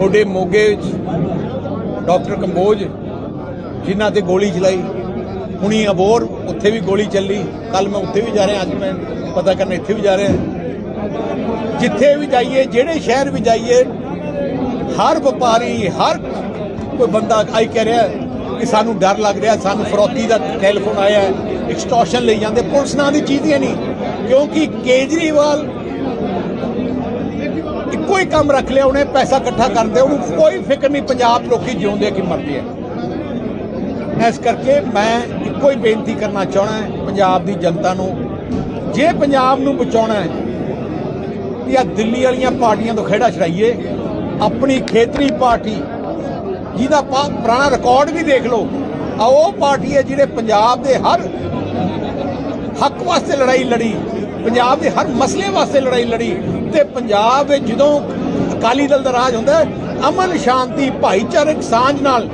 ਤੁਹਾਡੇ ਮੋਗੇ ਵਿੱਚ ਡਾਕਟਰ ਕੰਬੋਜ, ਜਿਨ੍ਹਾਂ ਤੇ ਗੋਲੀ ਚਲਾਈ, ਹੁਣੀ ਅਬੋਰ, ਉੱਥੇ ਵੀ ਗੋਲੀ ਚੱਲੀ। ਕੱਲ ਮੈਂ ਉੱਥੇ ਵੀ ਜਾ ਰਿਹਾ, ਅੱਜ ਮੈਂ ਪਤਾ ਕਰਨ ਇੱਥੇ ਵੀ ਜਾ ਰਿਹਾ। ਜਿੱਥੇ ਵੀ ਜਾਈਏ, ਜਿਹੜੇ ਸ਼ਹਿਰ ਵੀ ਜਾਈਏ, ਹਰ ਵਪਾਰੀ, ਹਰ ਕੋਈ ਬੰਦਾ ਆਈ ਕਹਿ ਰਿਹਾ ਕਿ ਸਾਨੂੰ ਡਰ ਲੱਗ ਰਿਹਾ, ਸਾਨੂੰ ਫਰੋਤੀ ਦਾ ਟੈਲੀਫੋਨ ਆਇਆ, ਐਕਸਟੋਰਸ਼ਨ ਲਈ ਜਾਂਦੇ। ਪੁਲਿਸ ਨਾਂ ਦੀ ਚੀਜ਼ ਹੀ ਨਹੀਂ, ਕਿਉਂਕਿ ਕੇਜਰੀਵਾਲ ਹੀ ਕੰਮ ਰੱਖ ਲਿਆ, ਉਹਨੇ ਪੈਸਾ ਇਕੱਠਾ ਕਰਦੇ ਉਹਨੂੰ ਕੋਈ ਫਿਕਰ ਨਹੀਂ, ਪੰਜਾਬ ਲੋਕੀ ਜਿਉਂਦੇ ਕਿ ਮਰਦੇ ਆ। ਇਸ ਕਰਕੇ ਮੈਂ ਇੱਕੋ ਹੀ ਬੇਨਤੀ ਕਰਨਾ ਚਾਹਣਾ ਹੈ, ਪੰਜਾਬ ਦੀ ਜਨਤਾ ਨੂੰ, ਜੇ ਪੰਜਾਬ ਨੂੰ ਬਚਾਉਣਾ ਹੈ ਕਿ ਆ ਦਿੱਲੀ ਵਾਲੀਆਂ ਪਾਰਟੀਆਂ ਤੋਂ ਖੇੜਾ ਛੜਾਈਏ ਆਪਣੀ ਖੇਤਰੀ ਪਾਰਟੀ, ਜਿਹਦਾ ਪੁਰਾਣਾ ਰਿਕਾਰਡ ਵੀ ਦੇਖ ਲਓ ਆ ਉਹ ਪਾਰਟੀ ਹੈ ਜਿਹੜੇ ਪੰਜਾਬ ਦੇ ਹਰ ਹੱਕ ਵਾਸਤੇ ਲੜਾਈ ਲੜੀ, ਪੰਜਾਬ ਦੇ ਹਰ ਮਸਲੇ ਵਾਸਤੇ ਲੜਾਈ ਲੜੀ ਤੇ ਪੰਜਾਬ ਵਿੱਚ ਜਦੋਂ ਅਕਾਲੀ ਦਲ ਦਾ ਰਾਜ ਹੁੰਦਾ ਅਮਨ ਸ਼ਾਂਤੀ ਭਾਈਚਾਰਕ ਸਾਂਝ ਨਾਲ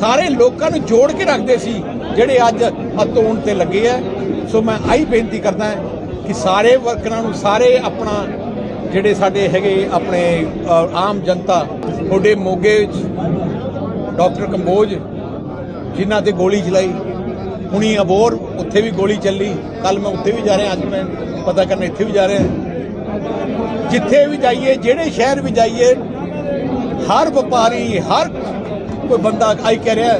ਸਾਰੇ ਲੋਕਾਂ ਨੂੰ ਜੋੜ ਕੇ ਰੱਖਦੇ ਸੀ, ਜਿਹੜੇ ਅੱਜ ਅਤੋਣ ਤੇ ਲੱਗੇ ਆ। ਸੋ ਮੈਂ ਆਹੀ ਬੇਨਤੀ ਕਰਦਾ ਕਿ ਸਾਰੇ ਵਰਕਰਾਂ ਨੂੰ, ਸਾਰੇ ਆਪਣਾ ਜਿਹੜੇ ਸਾਡੇ ਹੈਗੇ ਆਪਣੇ ਆਮ ਜਨਤਾ, ਤੁਹਾਡੇ ਮੋਗੇ ਵਿੱਚ ਡਾਕਟਰ ਕੰਬੋਜ ਜਿਨ੍ਹਾਂ ਤੇ ਗੋਲੀ ਚਲਾਈ, ਹੁਣੀ ਅਬੋਰ ਉੱਥੇ ਵੀ ਗੋਲੀ ਚੱਲੀ। ਕੱਲ ਮੈਂ ਉੱਥੇ ਵੀ ਜਾ ਰਿਹਾ, ਅੱਜ ਮੈਂ ਪਤਾ ਕਰਨ ਇੱਥੇ ਵੀ ਜਾ ਰਿਹਾ। ਜਿੱਥੇ ਵੀ ਜਾਈਏ, ਜਿਹੜੇ ਸ਼ਹਿਰ ਵੀ ਜਾਈਏ, ਹਰ ਵਪਾਰੀ, ਹਰ ਕੋਈ ਬੰਦਾ ਆਈ ਕਹਿ ਰਿਹਾ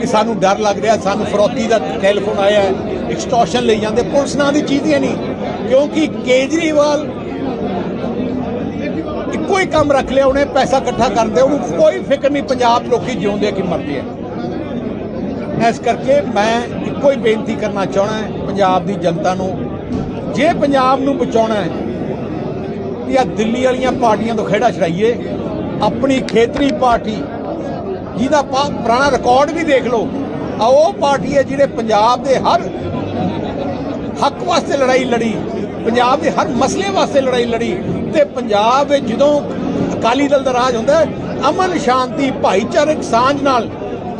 ਕਿ ਸਾਨੂੰ ਡਰ ਲੱਗ ਰਿਹਾ, ਸਾਨੂੰ ਫਰੋਤੀ ਦਾ ਟੈਲੀਫੋਨ ਆਇਆ ਐਕਸਟੋਰਸ਼ਨ ਲਈ ਜਾਂਦੇ। ਪੁਲਿਸ ਨਾਂ ਦੀ ਚੀਜ਼ ਹੀ ਨਹੀਂ, ਕਿਉਂਕਿ ਕੇਜਰੀਵਾਲ ਇੱਕੋ ਹੀ ਕੰਮ ਰੱਖ ਲਿਆ, ਉਹਨੇ ਪੈਸਾ ਇਕੱਠਾ ਕਰਦੇ ਉਹਨੂੰ ਕੋਈ ਫਿਕਰ ਨਹੀਂ, ਪੰਜਾਬ ਲੋਕੀ ਜਿਉਂਦੇ ਕਿ ਮਰਦੇ ਆ। ਇਸ ਕਰਕੇ ਮੈਂ ਇੱਕੋ ਹੀ ਬੇਨਤੀ ਕਰਨਾ ਚਾਹਣਾ ਪੰਜਾਬ ਦੀ ਜਨਤਾ ਨੂੰ, ਜੇ ਪੰਜਾਬ ਨੂੰ ਬਚਾਉਣਾ ਹੈ ਕਿ ਆ ਦਿੱਲੀ ਵਾਲੀਆਂ ਪਾਰਟੀਆਂ ਤੋਂ ਖੇੜਾ ਛੜਾਈਏ ਆਪਣੀ ਖੇਤਰੀ ਪਾਰਟੀ, ਜਿਹਦਾ ਪਾ- ਪੁਰਾਣਾ ਰਿਕਾਰਡ ਵੀ ਦੇਖ ਲਓ। ਆ ਉਹ ਪਾਰਟੀ ਹੈ ਜਿਹੜੇ ਪੰਜਾਬ ਦੇ ਹਰ ਹੱਕ ਵਾਸਤੇ ਲੜਾਈ ਲੜੀ, ਪੰਜਾਬ ਦੇ ਹਰ ਮਸਲੇ ਵਾਸਤੇ ਲੜਾਈ ਲੜੀ ਤੇ ਪੰਜਾਬ ਵਿੱਚ ਜਦੋਂ ਅਕਾਲੀ ਦਲ ਦਾ ਰਾਜ ਹੁੰਦਾ ਅਮਨ ਸ਼ਾਂਤੀ, ਭਾਈਚਾਰਕ ਸਾਂਝ ਨਾਲ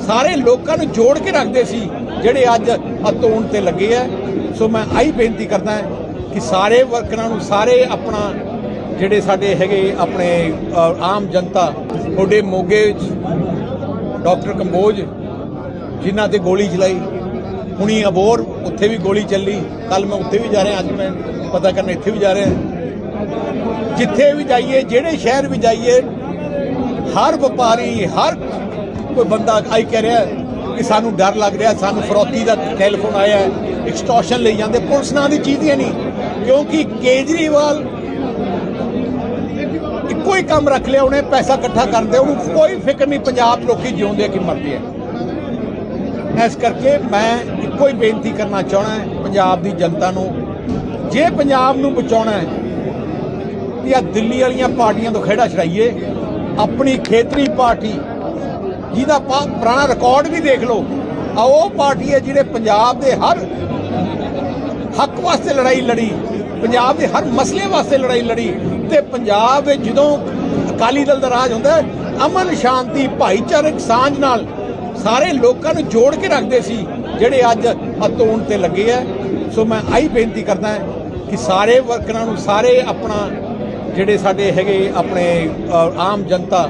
ਸਾਰੇ ਲੋਕਾਂ ਨੂੰ ਜੋੜ ਕੇ ਰੱਖਦੇ ਸੀ, ਜਿਹੜੇ ਅੱਜ ਅਤੋਣ ਤੇ ਲੱਗੇ ਆ ਸੋ ਮੈਂ ਆਹੀ ਬੇਨਤੀ ਕਰਦਾ ਕਿ ਸਾਰੇ ਵਰਕਰਾਂ ਨੂੰ, ਸਾਰੇ ਆਪਣਾ ਜਿਹੜੇ ਸਾਡੇ ਹੈਗੇ ਆਪਣੇ ਆਮ ਜਨਤਾ, ਤੁਹਾਡੇ ਮੋਗੇ ਵਿੱਚ ਡਾਕਟਰ ਕੰਬੋਜ, ਜਿਨ੍ਹਾਂ ਤੇ ਗੋਲੀ ਚਲਾਈ, ਹੁਣੀ ਅਬੋਰ, ਉੱਥੇ ਵੀ ਗੋਲੀ ਚੱਲੀ ਕੱਲ ਮੈਂ ਉੱਥੇ ਵੀ ਜਾ ਰਿਹਾ, ਅੱਜ ਮੈਂ ਪਤਾ ਕਰਨ ਇੱਥੇ ਵੀ ਜਾ ਰਿਹਾ। ਜਿੱਥੇ ਵੀ ਜਾਈਏ, ਜਿਹੜੇ ਸ਼ਹਿਰ ਵੀ ਜਾਈਏ, ਹਰ ਵਪਾਰੀ, ਹਰ ਕੋਈ ਬੰਦਾ ਆਈ ਕਹਿ ਰਿਹਾ ਕਿ ਸਾਨੂੰ ਡਰ ਲੱਗ ਰਿਹਾ, ਸਾਨੂੰ ਫਰੋਤੀ ਦਾ ਟੈਲੀਫੋਨ ਆਇਆ ਐਕਸਟੋਰਸ਼ਨ ਲਈ ਜਾਂਦੇ, ਪੁਲਿਸ ਨਾਂ ਦੀ ਚੀਜ਼ ਹੀ ਨਹੀਂ। ਕਿਉਂਕਿ ਕੇਜਰੀਵਾਲ ਇੱਕੋ ਹੀ ਕੰਮ ਰੱਖ ਲਿਆ, ਉਹਨੇ ਪੈਸਾ ਇਕੱਠਾ ਕਰਨ ਦੇ, ਉਹਨੂੰ ਕੋਈ ਫਿਕਰ ਨਹੀਂ, ਪੰਜਾਬ ਲੋਕੀ ਜਿਉਂਦੇ ਆ ਕਿ ਮਰਦੇ ਆ। ਇਸ ਕਰਕੇ ਮੈਂ ਇੱਕੋ ਹੀ ਬੇਨਤੀ ਕਰਨਾ ਚਾਹਣਾ ਹੈ, ਪੰਜਾਬ ਦੀ ਜਨਤਾ ਨੂੰ, ਜੇ ਪੰਜਾਬ ਨੂੰ ਬਚਾਉਣਾ ਹੈ, ਕਿ ਆ ਦਿੱਲੀ ਵਾਲੀਆਂ ਪਾਰਟੀਆਂ ਤੋਂ ਖੇੜਾ ਛੜਾਈਏ ਆਪਣੀ ਖੇਤਰੀ ਪਾਰਟੀ, ਜਿਹਦਾ ਪਾ- ਪੁਰਾਣਾ ਰਿਕਾਰਡ ਵੀ ਦੇਖ ਲਓ ਆ ਉਹ ਪਾਰਟੀ ਹੈ ਜਿਹੜੇ ਪੰਜਾਬ ਦੇ ਹਰ ਹੱਕ ਵਾਸਤੇ ਲੜਾਈ ਲੜੀ, ਪੰਜਾਬ ਦੇ ਹਰ ਮਸਲੇ ਵਾਸਤੇ ਲੜਾਈ ਲੜੀ ਤੇ ਪੰਜਾਬ ਵਿੱਚ ਜਦੋਂ ਅਕਾਲੀ ਦਲ ਦਾ ਰਾਜ ਹੁੰਦਾ ਅਮਨ ਸ਼ਾਂਤੀ, ਭਾਈਚਾਰਕ ਸਾਂਝ ਨਾਲ ਸਾਰੇ ਲੋਕਾਂ ਨੂੰ ਜੋੜ ਕੇ ਰੱਖਦੇ ਸੀ, ਜਿਹੜੇ ਅੱਜ ਅਤੋਣ ਤੇ ਲੱਗੇ ਆ। ਸੋ ਮੈਂ ਆਹੀ ਬੇਨਤੀ ਕਰਦਾ ਕਿ ਸਾਰੇ ਵਰਕਰਾਂ ਨੂੰ, ਸਾਰੇ ਆਪਣਾ ਜਿਹੜੇ ਸਾਡੇ ਹੈਗੇ ਆਪਣੇ ਆਮ ਜਨਤਾ